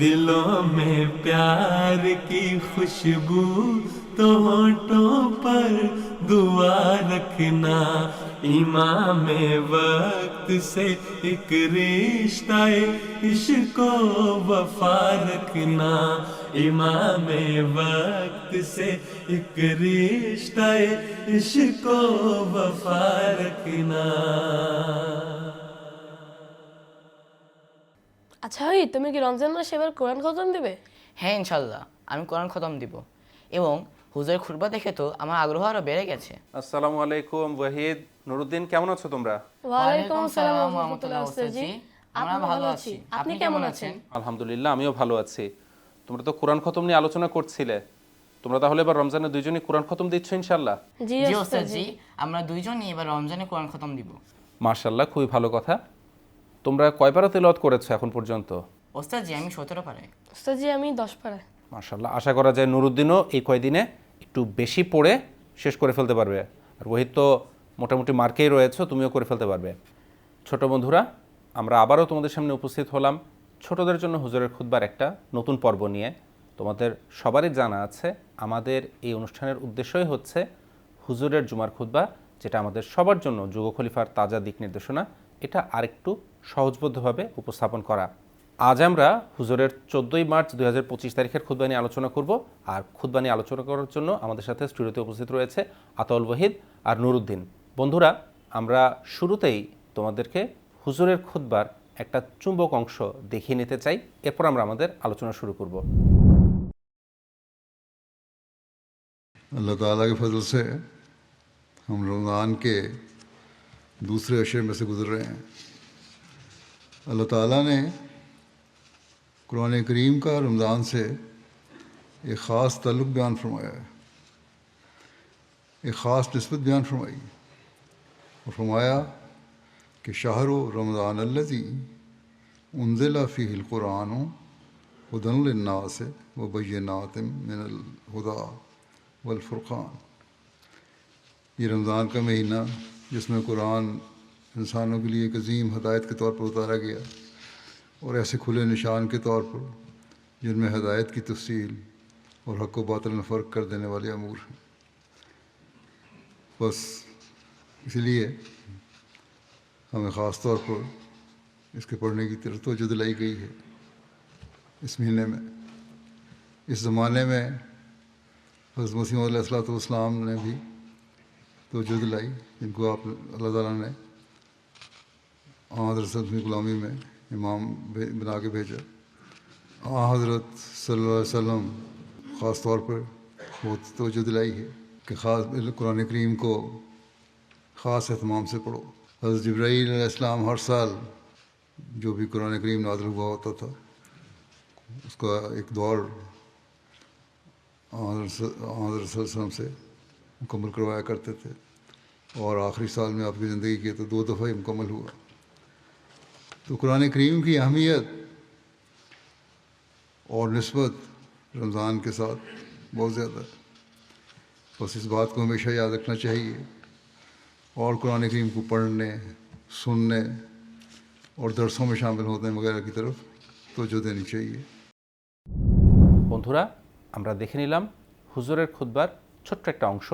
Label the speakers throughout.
Speaker 1: دلوں میں پیار کی خوشبو تو ہونٹوں پر دعا رکھنا۔ امام وقت سے ایک رشتہ عشق کو وفا رکھنا۔ امام وقت سے ایک رشتہ عشق کو وفا رکھنا۔
Speaker 2: আচ্ছা ওই তুমি কি রমজান মাসে এবার কোরআন খতম দেবে?
Speaker 3: হ্যাঁ ইনশাল্লাহ। আমি কোরআন খতম দিব। এবং হুজুরের খুরবা দেখে তো আমার আগ্রহ আরও বেড়ে গেছে।
Speaker 4: আসসালামু আলাইকুম ওয়াহিদ। নুরুদ্দিন কেমন আছো তোমরা?
Speaker 2: ওয়ালাইকুম আসসালাম রহমতুল্লাহ জি
Speaker 3: আমরা ভালো আছি?
Speaker 2: আপনি কেমন আছেন?
Speaker 4: আলহামদুলিল্লাহ আমিও ভালো আছি। তোমরা তো কোরআন খতম নিয়ে আলোচনা করছিলে। তোমরা তাহলে এবার রমজানে দুইজনই কোরআন খতম দিচ্ছ ইনশাল্লাহ
Speaker 2: জি
Speaker 3: জি
Speaker 2: ওস্তাদ
Speaker 3: ওস্তাদ জি আমরা দুইজনই এবার রমজানে কোরআন খতম দিব।
Speaker 4: মার্শাল্লাহ খুবই ভালো কথা। তোমরা কয় পারা তেলাওয়াত করেছ এখন পর্যন্ত?
Speaker 3: ওস্তাদ জি আমি সতেরো পারে
Speaker 2: ওস্তাদ জি আমি দশ পাড়ায়।
Speaker 4: মার্শাল্লাহ আশা করা যায় নুরুদ্দিনও এই কয়দিনে একটু বেশি পড়ে শেষ করে ফেলতে পারবে। আর ওহিদ তো মোটামুটি মার্কেই রয়েছে তুমিও করে ফেলতে পারবে। ছোট বন্ধুরা আমরা আবারও তোমাদের সামনে উপস্থিত হলাম ছোটদের জন্য হুজুরের খুতবার একটা নতুন পর্ব নিয়ে। তোমাদের সবারই জানা আছে আমাদের এই অনুষ্ঠানের উদ্দেশ্যই হচ্ছে হুজুরের জুমার খুতবা যেটা আমাদের সবার জন্য যুগ খলিফার তাজা দিক নির্দেশনা। এটা আরেকটু সহজবদ্ধভাবে উপস্থাপন করা আজ আমরা হুজুরের চোদ্দোই মার্চ দুই হাজার পঁচিশ তারিখের খুদ্া নিয়ে আলোচনা করব আর খুদ্া নিয়ে আলোচনা করার জন্য আমাদের সাথে স্টুডিওতে উপস্থিত রয়েছে আতাউল ওয়াহিদ আর নুরুদ্দিন বন্ধুরা আমরা শুরুতেই তোমাদেরকে হুজুরের খুদ্বার একটা চুম্বক অংশ দেখিয়ে নিতে চাই এরপর আমরা আমাদের আলোচনা শুরু করব
Speaker 5: अल्लाह ताला के फजल से हम रमज़ान के दूसरे अशरे में से गुजर रहे हैं اللہ تعالیٰ نے قرآن کریم کا رمضان سے ایک خاص تعلق بیان فرمایا ہے۔ ایک خاص نسبت بیان فرمائی۔ اور فرمایا کہ شاہر و رمضان الزی انزل فی القرآن ہدن الناس و بینات من الہدا والفرقان۔ یہ رمضان کا مہینہ جس میں قرآن انسانوں کے لیے ایک عظیم ہدایت کے طور پر اتارا گیا اور ایسے کھلے نشان کے طور پر جن میں ہدایت کی تفصیل اور حق و باطل میں فرق کر دینے والے امور ہیں۔ بس اس لیے ہمیں خاص طور پر اس کے پڑھنے کی توجہ دلائی گئی ہے۔ اس مہینے میں، اس زمانے میں حضرت مسیم علیہ السلاۃ والسلام نے بھی توجہ دلائی، جن کو آپ اللہ تعالیٰ نے حضرت اپنی غلامی میں امام بنا کے بھیجا۔ آ، حضرت صلی اللہ علیہ وسلم خاص طور پر بہت توجہ دلائی ہے کہ خاص قرآن کریم کو خاص اہتمام سے پڑھو۔ حضرت جبرائیل علیہ السلام ہر سال جو بھی قرآن کریم نازل ہوا ہوتا تھا، اس کا ایک دور حضرت صلی اللہ علیہ وسلم سے مکمل کروایا کرتے تھے۔ اور آخری سال میں آپ کی زندگی کے تو دو دفعہ ہی مکمل ہوا۔ तो कुरान करीम की अहमियत और नस्बत रमज़ान के साथ बहुत ज़्यादा है बस इस बात को हमेशा याद रखना चाहिए और कुरान करीम को पढ़ने सुनने और दरसों में शामिल होने वगैरह की तरफ तोजो देनी चाहिए
Speaker 4: বন্ধুরা আমরা দেখে নিলাম হুজুরের খুতবার ছোট্ট একটা অংশ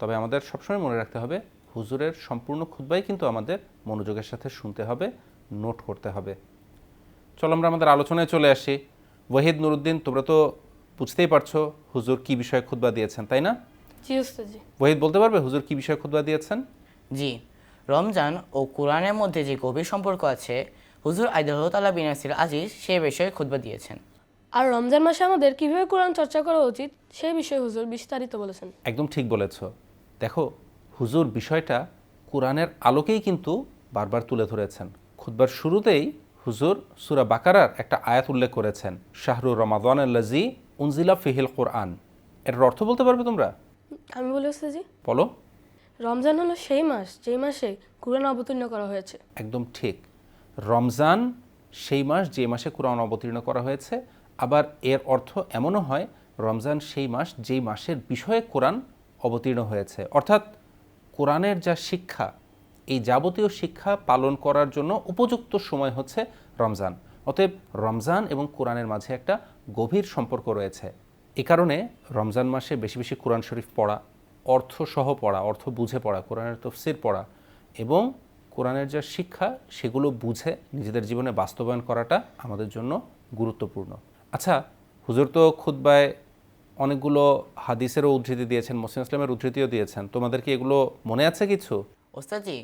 Speaker 4: তবে আমাদের সবসময় মনে রাখতে হবে হুজুরের সম্পূর্ণ খুতবাই কিন্তু আমাদের মনোযোগের সাথে শুনতে হবে নোট করতে হবে। চলো আমরা আমাদের আলোচনায় চলে আসি। ওয়াহিদ নুরুদ্দিন তোমরা তো বুঝতেই পারছ হুজুর কি বিষয়ে খুতবা দিয়েছেন তাই না?
Speaker 2: জি জি।
Speaker 4: ওয়াহিদ বলতে পারবে হুজুর কি বিষয়ে খুতবা দিয়েছেন?
Speaker 3: জি রমজান ও কোরআনের মধ্যে যে গভীর সম্পর্ক আছে হুজুর আইদাল্লাহ বিনাসির আজিজ সে বিষয়ে খুতবা দিয়েছেন।
Speaker 2: আর রমজান মাসে আমাদের কীভাবে কোরআন চর্চা করা উচিত সেই বিষয়ে হুজুর বিস্তারিত বলেছেন।
Speaker 4: একদম ঠিক বলেছ। দেখো হুজুর বিষয়টা কোরআনের আলোকেই কিন্তু বারবার তুলে ধরেছেন। খুতবার শুরুতেই হুজুর সুরা বাকারার একটা আয়াত উল্লেখ করেছেন শাহরুর রমাদান আল্লাজি উনজিলা ফিহিল কোরআন। এটার অর্থ বলতে পারবে তোমরা?
Speaker 2: আমি বলি জি
Speaker 4: বলো।
Speaker 2: রমজান হলো সেই মাস যেই মাসে কোরআন অবতীর্ণ করা হয়েছে।
Speaker 4: একদম ঠিক। রমজান সেই মাস যে মাসে কোরআন অবতীর্ণ করা হয়েছে। আবার এর অর্থ এমনও হয় রমজান সেই মাস যেই মাসের বিষয়ে কোরআন অবতীর্ণ হয়েছে। অর্থাৎ কোরআনের যা শিক্ষা এই যাবতীয় শিক্ষা পালন করার জন্য উপযুক্ত সময় হচ্ছে রমজান। অতএব রমজান এবং কোরআনের মাঝে একটা গভীর সম্পর্ক রয়েছে। এ কারণে রমজান মাসে বেশি বেশি কোরআন শরীফ পড়া অর্থ সহ পড়া, অর্থ বুঝে পড়া, কোরআনের তফসির পড়া এবং কোরআনের যা শিক্ষা সেগুলো বুঝে নিজেদের জীবনে বাস্তবায়ন করাটা আমাদের জন্য গুরুত্বপূর্ণ। আচ্ছা হুজুর তো খুদ্বায় অনেকগুলো হাদিসেরও উদ্ধৃতি দিয়েছেন মুসলিম ইসলামের উদ্ধৃতিও দিয়েছেন। তোমাদের কি এগুলো মনে আছে কিছু?
Speaker 3: ওস্তাদজি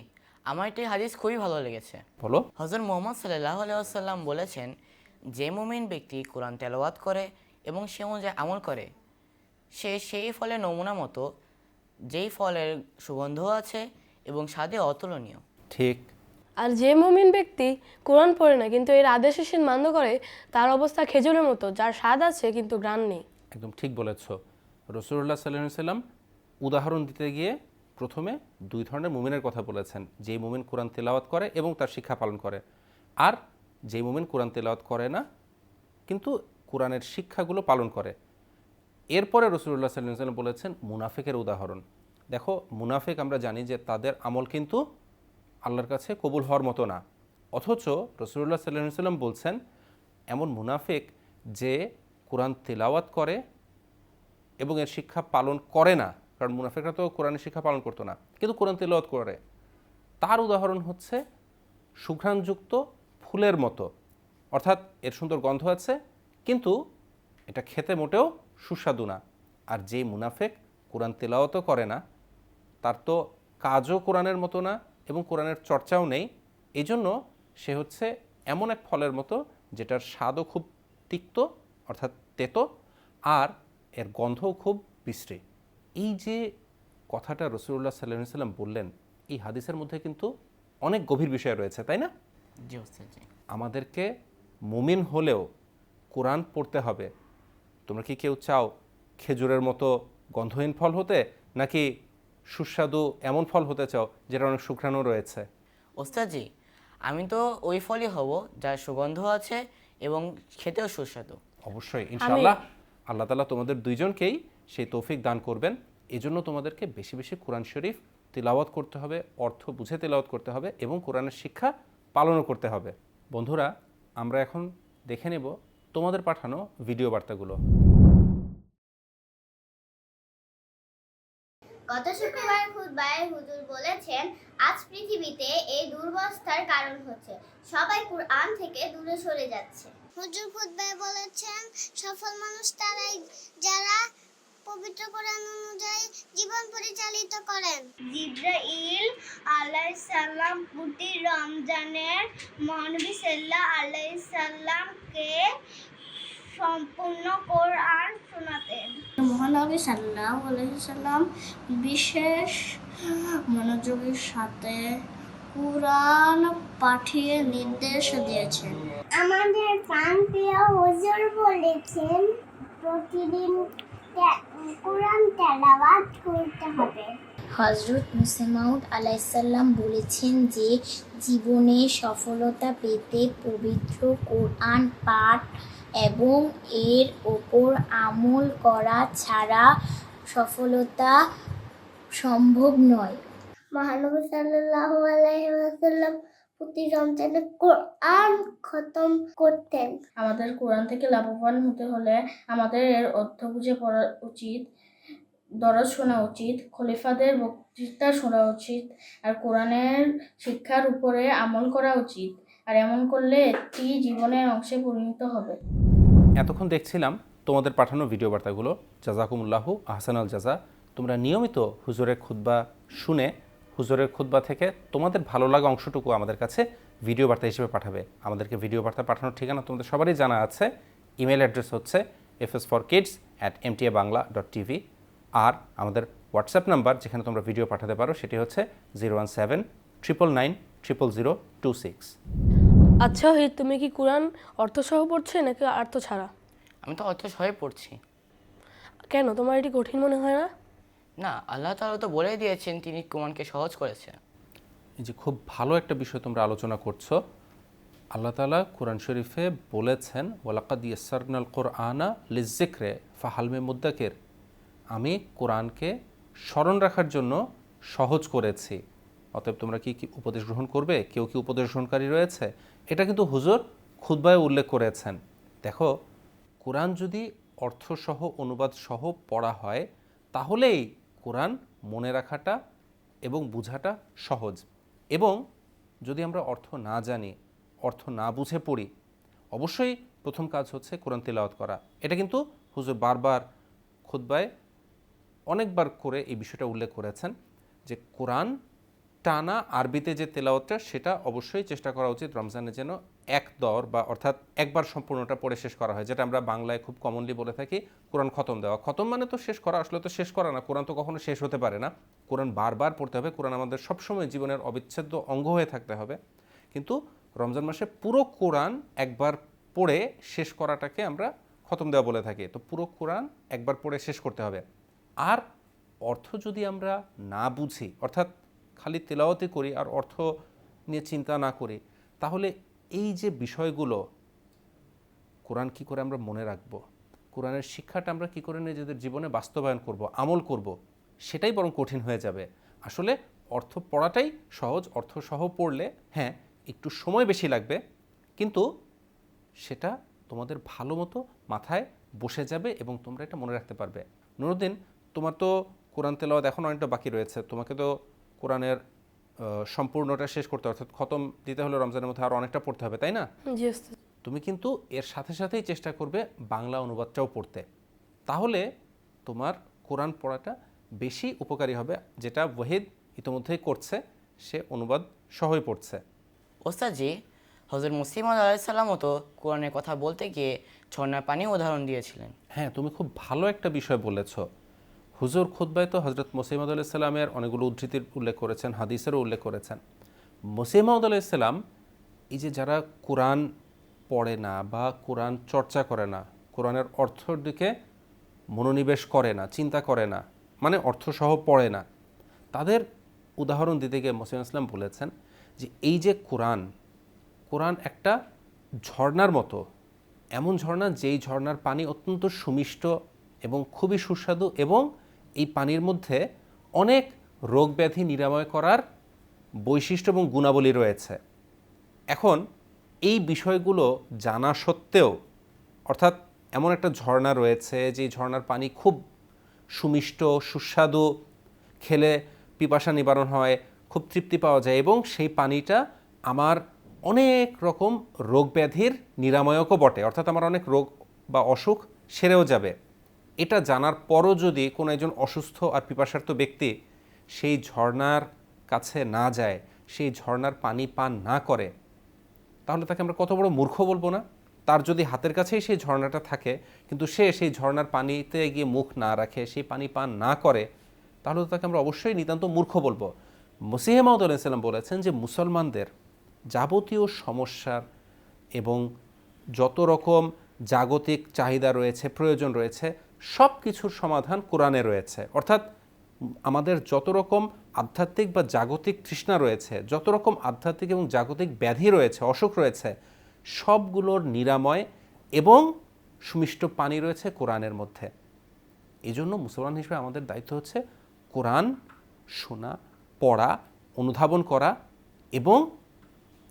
Speaker 3: আমার একটি হাদিস খুবই ভালো লেগেছে।
Speaker 4: বলো।
Speaker 3: হজরত মোহাম্মদ সাল্লাহ আলাইসাল্লাম বলেছেন যে মুমিন ব্যক্তি কোরআন তেলাওয়াত করে এবং সে অনুযায়ী আমল করে সে সেই ফলের নমুনা মতো যেই ফলের সুগন্ধ আছে এবং স্বাদে অতুলনীয়।
Speaker 4: ঠিক।
Speaker 2: আর যে মুমিন ব্যক্তি কোরআন পড়ে না কিন্তু এর আদেশ এসেন মান্য করে তার অবস্থা খেজুরের মতো যার স্বাদ আছে কিন্তু গ্রাণ নেই।
Speaker 4: একদম ঠিক বলেছ। রসুল্লাহ সাল্লাহ সাল্লাম উদাহরণ দিতে গিয়ে প্রথমে দুই ধরনের মুমিনের কথা বলেছেন। যেই মুমিন কোরআন তেলাওয়াত করে এবং তার শিক্ষা পালন করে। আর যেই মুমিন কোরআন তেলাওয়াত করে না, কিন্তু কোরআনের শিক্ষাগুলো পালন করে। এরপরে রসুল্লাহ সাল্লাহ সাল্লাম বলেছেন, মুনাফেকের উদাহরণ। দেখো, মুনাফেক আমরা জানি যে তাদের আমল কিন্তু আল্লাহর কাছে কবুল হওয়ার মতো না। অথচ রসুল্লাহ সাল্লাহ সাল্লাম বলছেন, এমন মুনাফেক যে কোরআন তেলাওয়াত করে এবং এর শিক্ষা পালন করে না কারণ মুনাফেকরা তো কোরআনের শিক্ষা পালন করতো না। কিন্তু কোরআন তেলাওয়াত করে। তার উদাহরণ হচ্ছে সুঘ্রাণযুক্ত ফুলের মতো। অর্থাৎ এর সুন্দর গন্ধ আছে, কিন্তু এটা খেতে মোটেও সুস্বাদু না। আর যেই মুনাফেক কোরআন তেলাওয়াতও করে না, তার তো কাজও কোরআনের মতো না এবং কোরআনের চর্চাও নেই। এই জন্য সে হচ্ছে এমন এক ফলের মতো যেটার স্বাদও খুব তিক্ত, অর্থাৎ তেতো, আর এর গন্ধও খুব বিশ্রী। এই যে কথাটা রসুল্লাহ সাল্লাহ সাল্লাম বললেন এই হাদিসের মধ্যে কিন্তু অনেক গভীর বিষয় রয়েছে তাই না?
Speaker 3: জি
Speaker 4: আমাদেরকে মুমিন হলেও কোরআন পড়তে হবে। তোমরা কি কেউ চাও খেজুরের মতো গন্ধহীন ফল হতে নাকি সুস্বাদু এমন ফল হতে চাও যেটা অনেক শুক্রাণু রয়েছে?
Speaker 3: ওস্তাদজি আমি তো ওই ফলই হব যার সুগন্ধ আছে এবং খেতেও সুস্বাদু।
Speaker 4: অবশ্যই ইনশাআল্লাহ। আল্লাহ তালা তোমাদের দুইজনকেই সেই তৌফিক দান করবেন। এজন্য তোমাদেরকে বেশি বেশি কোরআন শরীফ তিলাওয়াত করতে হবে অর্থ বুঝে তিলাওয়াত করতে হবে এবং কোরআনের শিক্ষা পালনও করতে হবে। বন্ধুরা আমরা এখন দেখে নেব তোমাদের পাঠানো ভিডিও বার্তাগুলো।
Speaker 6: গত শুক্রবার খুতবায় হুজুর বলেছেন আজ পৃথিবীতে এই দুর্বস্থার কারণ হচ্ছে সবাই কুরআন থেকে দূরে সরে যাচ্ছে। হুজুর খুতবায় বলেছেন সফল মানুষ তারাই যারা পবিত্র কোরআন অনুযায়ী জীবন পরিচালিত করেন। জিব্রাইল আলাইহিস সালাম প্রতি রমজানের মহানবী সাল্লাহ আলাইহিস সাল্লামকে সম্পূর্ণ কোরআন শোনাতেন। মহানবী সাল্লাহ আলাইসাল্লাম বিশেষ মনোযোগের সাথে কোরআন পাঠিয়ে নির্দেশ দিয়েছেন। আমাদের প্রান্তীয় হুজুর বলেছেন প্রতিদিন কোরআন তেলাওয়াত করতে হবে।
Speaker 7: হজরত মুসেমাউদ আলাইসাল্লাম বলেছেন যে জীবনে সফলতা পেতে পবিত্র কোরআন পাঠ এবং এর ওপর আমল করা ছাড়া সফলতা সম্ভব নয়।
Speaker 6: মহানবী সাল্লাল্লাহু আলাইহি ওয়াসাল্লাম প্রতি রমজানে কোরআন খতম করতেন।
Speaker 8: আমাদের কোরআন থেকে লাভবান হতে হলে আমাদের এর অর্থ বুঝে পড়া উচিত দরজ শোনা উচিত খলিফাদের বক্তৃতা শোনা উচিত আর কোরআনের শিক্ষার উপরে আমল করা উচিত আর এমন করলে একটি জীবনের অংশে পরিণত হবে।
Speaker 4: এতক্ষণ দেখছিলাম তোমাদের পাঠানো ভিডিও বার্তাগুলো। জাজাকুমুল্লাহ আহসান আল জাজা। তোমরা নিয়মিত হুজুরের খুতবা শুনে হুজুরের খুতবা থেকে তোমাদের ভালো লাগা অংশটুকু আমাদের কাছে ভিডিও বার্তা হিসেবে পাঠাবে। আমাদেরকে ভিডিও বার্তা পাঠানোর ঠিকানা তোমাদের সবারই জানা আছে। ইমেল অ্যাড্রেস হচ্ছে F S for kids at M T A Bangla dot TV আর আমাদের হোয়াটসঅ্যাপ নাম্বার যেখানে তোমরা ভিডিও পাঠাতে পারো সেটি হচ্ছে zero one seven triple nine triple zero two six
Speaker 2: আচ্ছা হিত তুমি কি কোরআন অর্থসহ পড়ছে নাকি অর্থ ছাড়া?
Speaker 3: আমি তো অর্থ সহায় পড়ছি।
Speaker 2: কেন? তোমার এটি কঠিন মনে হয় না?
Speaker 3: না, আল্লাহ তাআলা তো বলে দিয়েছেন তিনি কোরআনকে সহজ করেছেন।
Speaker 4: এই যে খুব ভালো একটা বিষয় তোমরা আলোচনা করছ, আল্লাহ তালা কোরআন শরীফে বলেছেন, ওয়ালাকাদ ইয়াসারনাল কোরআনা লিজিক্রে ফাহালমে মুদ্দাকের আমি কোরআনকে স্মরণ রাখার জন্য সহজ করেছি। অতএব তোমরা কি কি উপদেশ গ্রহণ করবে? কেউ কি উপদেশ গ্রহণকারী রয়েছে? এটা কিন্তু হুজুর খুদ্বায় উল্লেখ করেছেন। দেখো, কোরআন যদি অর্থসহ অনুবাদ সহ পড়া হয়, তাহলেই কোরআন মনে রাখাটা এবং বোঝাটা সহজ। এবং যদি আমরা অর্থ না জানি, অর্থ না বুঝে পড়ি, অবশ্যই প্রথম কাজ হচ্ছে কোরআন তেলাওয়াত করা। এটা কিন্তু হুজুর বারবার খুদ্বায় অনেকবার করে এই বিষয়টা উল্লেখ করেছেন যে কোরআন টানা আরবিতে যে তেলাওয়াতটা, সেটা অবশ্যই চেষ্টা করা উচিত রমজানে যেন এক দর বা অর্থাৎ একবার সম্পূর্ণটা পড়ে শেষ করা হয়, যেটা আমরা বাংলায় খুব কমনলি বলে থাকি, কোরআন খতম দেওয়া। খতম মানে তো শেষ করা, আসলে তো শেষ করা না, কোরআন তো কখনো শেষ হতে পারে না। কোরআন বারবার পড়তে হবে, কোরআন আমাদের সবসময় জীবনের অবিচ্ছেদ্য অঙ্গ হয়ে থাকতে হবে। কিন্তু রমজান মাসে পুরো কোরআন একবার পড়ে শেষ করাটাকে আমরা খতম দেওয়া বলে থাকি। তো পুরো কোরআন একবার পড়ে শেষ করতে হবে। আর অর্থ যদি আমরা না বুঝি, অর্থাৎ খালি তেলাওয়াতে করি আর অর্থ নিয়ে চিন্তা না করি। তাহলে এই যে বিষয়গুলো, কোরআন কি করে আমরা মনে রাখব? কোরআনের শিক্ষাটা আমরা কি করে নিজেদের জীবনে বাস্তবায়ন করব, আমল করব, সেটাই বরং কঠিন হয়ে যাবে। আসলে অর্থ পড়াটাই সহজ, অর্থ সহ পড়লে হ্যাঁ একটু সময় বেশি লাগবে, কিন্তু সেটা তোমাদের ভালো মতো মাথায় বসে যাবে এবং তোমরা এটা মনে রাখতে পারবে। নুরুদ্দিন, তোমার তো কোরআন তেলাওয়াত এখন অনেকটা বাকি রয়েছে, তোমাকে তো কোরআনের সম্পূর্ণটা শেষ করতে হবে, অর্থাৎ খতম দিতে হলে রমজানের মধ্যে আরও অনেকটা পড়তে হবে তাই না?
Speaker 2: জি
Speaker 4: তুমি কিন্তু এর সাথে সাথেই চেষ্টা করবে বাংলা অনুবাদটাও পড়তে। তাহলে তোমার কোরআন পড়াটা বেশি উপকারী হবে যেটা ওয়াহিদ ইতোমধ্যেই করছে সে অনুবাদ সহই পড়ছে।
Speaker 3: ওস্তাদজি হজরত মুসলিম আলাইসাল্লামও তো কোরআনের কথা বলতে গিয়ে ঝর্ণার পানি উদাহরণ দিয়েছিলেন।
Speaker 4: হ্যাঁ তুমি খুব ভালো একটা বিষয় বলেছ। হুজুর খুদ্বায় তো হজরত মুসিমদ আলাইসাল্লামের অনেকগুলো উদ্ধৃতির উল্লেখ করেছেন, হাদিসেরও উল্লেখ করেছেন। মুসিমদ আলাইসাল্লাম এই যে যারা কোরআন পড়ে না বা কোরআন চর্চা করে না, কোরআনের অর্থর দিকে মনোনিবেশ করে না, চিন্তা করে না মানে অর্থসহ পড়ে না, তাদের উদাহরণ দিতে গিয়ে মুসিম ইসলাম বলেছেন যে এই যে কোরআন কোরআন একটা ঝর্ণার মতো, এমন ঝর্ণা যেই ঝর্ণার পানি অত্যন্ত সুমিষ্ট এবং খুবই সুস্বাদু এবং এই পানির মধ্যে অনেক রোগ ব্যাধি নিরাময় করার বৈশিষ্ট্য এবং গুণাবলী রয়েছে। এখন এই বিষয়গুলো জানা সত্ত্বেও, অর্থাৎ এমন একটা ঝর্ণা রয়েছে যে ঝর্ণার পানি খুব সুমিষ্ট, সুস্বাদু, খেলে পিপাসা নিবারণ হয়, খুব তৃপ্তি পাওয়া যায় এবং সেই পানিটা আমার অনেক রকম রোগ ব্যাধির নিরাময়কও বটে। অর্থাৎ আমার অনেক রোগ বা অসুখ সেরেও যাবে। এটা জানার পরও যদি কোনো একজন অসুস্থ আর পিপাসার্থ ব্যক্তি সেই ঝর্ণার কাছে না যায়, সেই ঝর্ণার পানি পান না করে, তাহলে তাকে আমরা কত বড় মূর্খ বলব না? তার যদি হাতের কাছেই সেই ঝর্ণাটা থাকে, কিন্তু সে সেই ঝর্ণার পানিতে গিয়ে মুখ না রাখে, সেই পানি পান না করে, তাহলে তো তাকে আমরা অবশ্যই নিতান্ত মূর্খ বলব। মসিহে মাউদ আলাইসাল্লাম বলেছেন যে মুসলমানদের যাবতীয় সমস্যার এবং যত রকম জাগতিক চাহিদা রয়েছে, প্রয়োজন রয়েছে সব কিছুর সমাধান কোরআনে রয়েছে। অর্থাৎ আমাদের যত রকম আধ্যাত্মিক বা জাগতিক তৃষ্ণা রয়েছে, যত রকম আধ্যাত্মিক এবং জাগতিক ব্যাধি রয়েছে, অসুখ রয়েছে, সবগুলোর নিরাময় এবং সুমিষ্ট পানি রয়েছে কোরআনের মধ্যে। এই জন্য মুসলমান হিসেবে আমাদের দায়িত্ব হচ্ছে কোরআন শোনা, পড়া, অনুধাবন করা এবং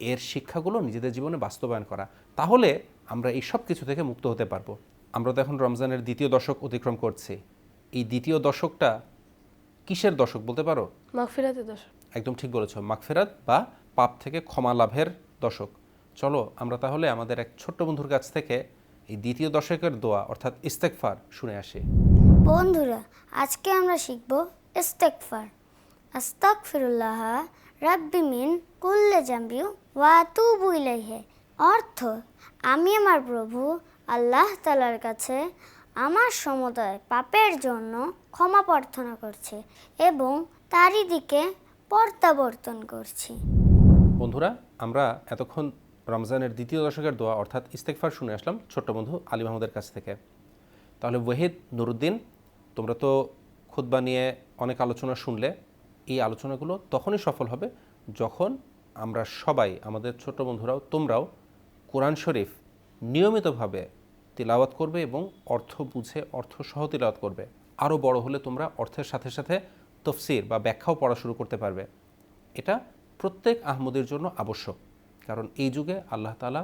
Speaker 4: এর শিক্ষাগুলো নিজেদের জীবনে বাস্তবায়ন করা। তাহলে আমরা এই সব কিছু থেকে মুক্ত হতে পারব। আমরা তো এখন রমজানের দ্বিতীয় দশক অতিক্রম করছি। এই দ্বিতীয় দশকটা কিসের দশক বলতে পারো?
Speaker 2: মাগফিরাতে দোষ
Speaker 4: একদম ঠিক বলেছ মাগফেরাত বা পাপ থেকে ক্ষমা লাভের দশক। চলো আমরা তাহলে আমাদের এক ছোট্ট বন্ধুর কাছ থেকে এই দ্বিতীয় দশকের দোয়া অর্থাৎ ইস্তেকফার শুনে আসি।
Speaker 6: বন্ধুরা আজকে আমরা শিখব ইস্তেকফার আস্তাগফিরুল্লাহ রাব্বি মিন কুল্লে জাম্বিউ ওয়া আতুবু ইলাইহি। অর্থ আমি আমার প্রভু আল্লাহ তালার কাছে আমার সমুদয় পাপের জন্য ক্ষমা প্রার্থনা করছি এবং তারই দিকে প্রত্যাবর্তন করছি।
Speaker 4: বন্ধুরা, আমরা এতক্ষণ রমজানের দ্বিতীয় দশকের দোয়া অর্থাৎ ইস্তেকফার শুনে আসলাম ছোট্ট বন্ধু আলী মাহমুদের কাছ থেকে। তাহলে ওয়াহিদ নুরুদ্দিন, তোমরা তো খুতবা নিয়ে অনেক আলোচনা শুনলে, এই আলোচনাগুলো তখনই সফল হবে যখন আমরা সবাই, আমাদের ছোট বন্ধুরাও, তোমরাও কোরআন শরীফ নিয়মিতভাবে তিলাওয়াত করবে এবং অর্থ বুঝে অর্থ সহ তিলাওয়াত করবে। আরও বড় হলে তোমরা অর্থের সাথে সাথে তফসির বা ব্যাখ্যাও পড়া শুরু করতে পারবে। এটা প্রত্যেক আহমদের জন্য আবশ্যক। কারণ এই যুগে আল্লাহ তালা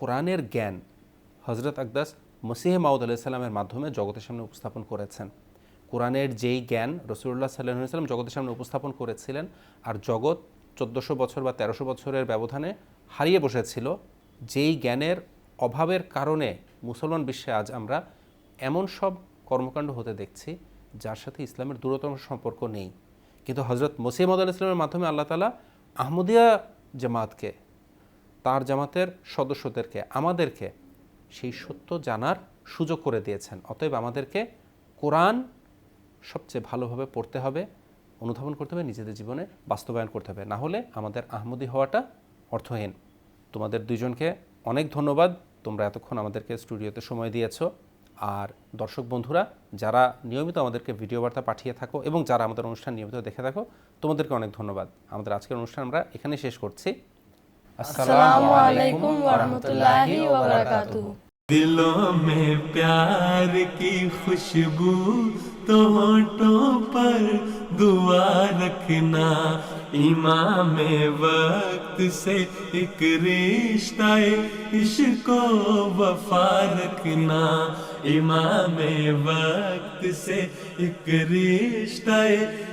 Speaker 4: কোরআনের জ্ঞান হজরত আকদাস মসিহ মাউদ আলাইসাল্লামের মাধ্যমে জগতের সামনে উপস্থাপন করেছেন। কোরআনের যেই জ্ঞান রসুল্লাহ সাল্লাহ সাল্লাম জগতের সামনে উপস্থাপন করেছিলেন আর জগৎ চোদ্দোশো বছর বা তেরোশো বছরের ব্যবধানে হারিয়ে বসেছিল, যেই জ্ঞানের অভাবের কারণে মুসলমান বিশ্বে আজ আমরা এমন সব কর্মকাণ্ড হতে দেখছি যার সাথে ইসলামের দূরতম সম্পর্ক নেই। কিন্তু হজরত মসিম আল ইসলামের মাধ্যমে আল্লাহ তালা আহমদিয়া জামাতকে, তার জামাতের সদস্যদেরকে, আমাদেরকে সেই সত্য জানার সুযোগ করে দিয়েছেন। অতএব আমাদেরকে কোরআন সবচেয়ে ভালোভাবে পড়তে হবে, অনুধাবন করতে হবে, নিজেদের জীবনে বাস্তবায়ন করতে হবে। না হলে আমাদের আহমদি হওয়াটা অর্থহীন। তোমাদের দুজনকে অনেক ধন্যবাদ। তোমরা এতক্ষণ আমাদেরকে স্টুডিওতে সময় দিয়েছো আর দর্শক বন্ধুরা যারা নিয়মিত আমাদেরকে ভিডিও বার্তা পাঠিয়ে থাকো এবং যারা আমাদের অনুষ্ঠান নিয়মিত দেখে থাকো তোমাদেরকে অনেক ধন্যবাদ আমাদের আজকের অনুষ্ঠান আমরা এখানে শেষ করছি
Speaker 2: আসসালামু আলাইকুম ওরহমতুল্লাহি ওবরাকাতুহু
Speaker 1: दिलों में प्यार की खुशबू तो होठों पर दुआ रखना امام وقت سے ایک رشتہ عشق و وفا رکھنا۔ امام وقت سے ایک رشتہ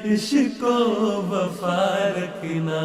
Speaker 1: عشق و وفا رکھنا۔